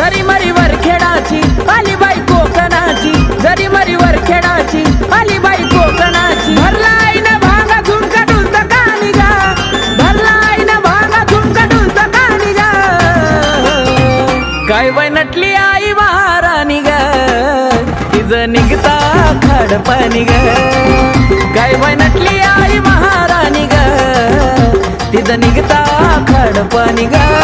जरी मरीवर खेळाची आली बाई कोकणाची. जरी मरीवर खेळाची आली बाई कोकणाची. भरलाय ना भागा झुमका डुलत कानी गा भरलाय ना भागा झुमका डुलत कानी गा काय बाई नटली आई महाराणी ग? तिज निघता खडपाणी ग. काय बाई नटली आई महाराणी ग? तिज निघता खडपाणी ग.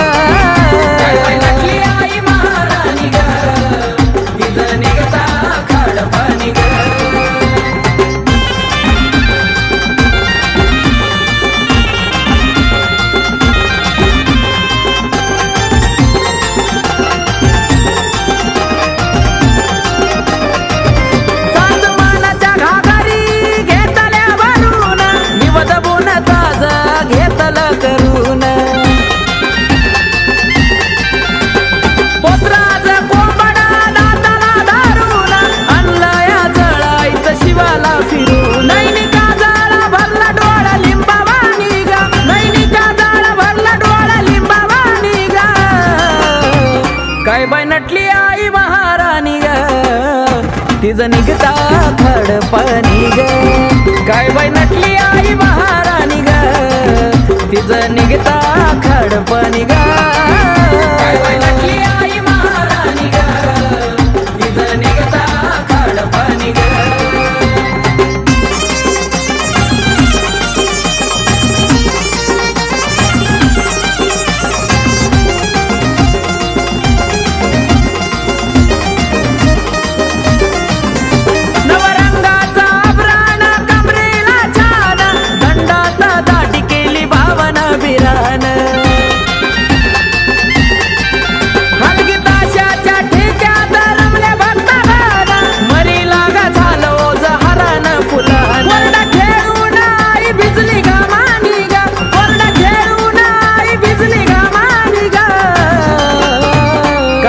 बाय नटली आई महाराणी ग. तिचं निघता खडपणी ग. काय बाय नटली आई महाराणी ग. तिचं निघता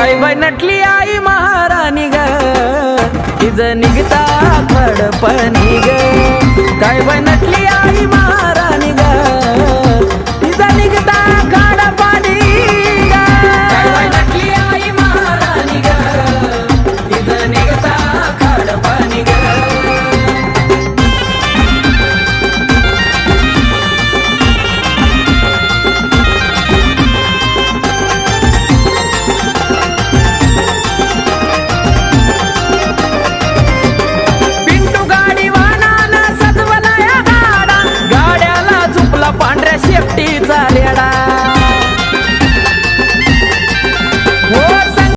काय बाई नटली आई महाराणी ग. तिज निघता खडपणी ग काय बाई नटली आई